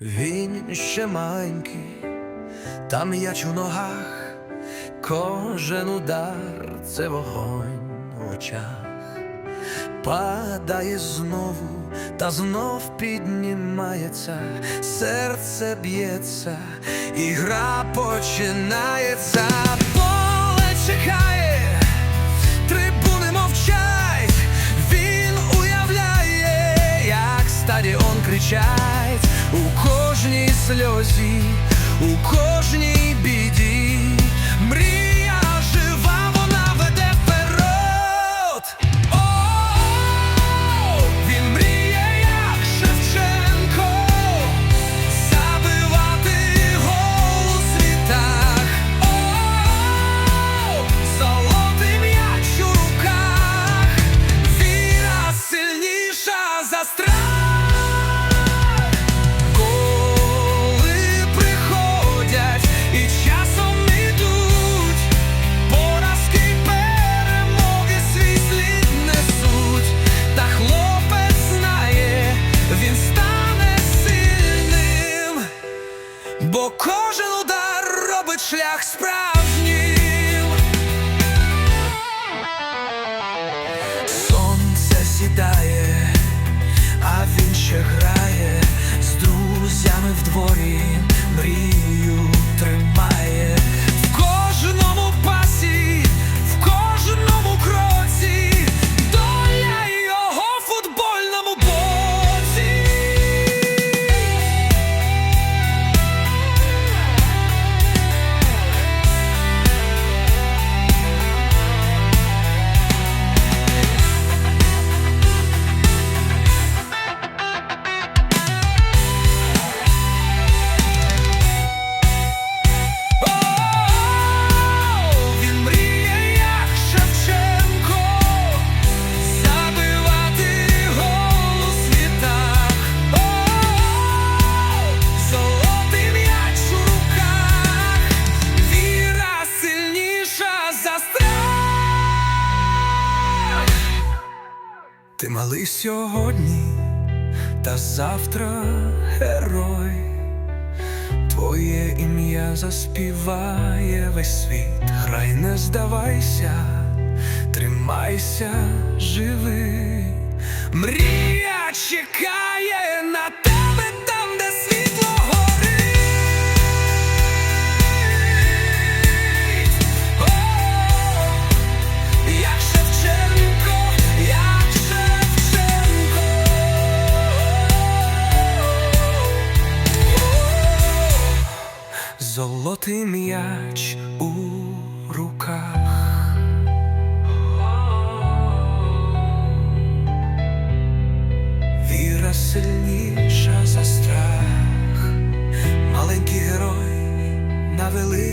Він ще маленький, та м'яч у ногах, кожен удар це вогонь в очах, падає знову, та знов піднімається, серце б'ється, і гра починається, поле чекає, трибуни мовчать, він уявляє, як стадіон кричать сльозі, у кожен удар робить шлях справжнім. Сонце сідає, а він ще грає з друзями в дворі, мрію Ти малий сьогодні, та завтра герой. Твоє ім'я заспіває весь світ, грай, не здавайся, тримайся, живи. Мрія чекає Золотий м'яч у руках. Віра сильніша за страх, маленький герой на великій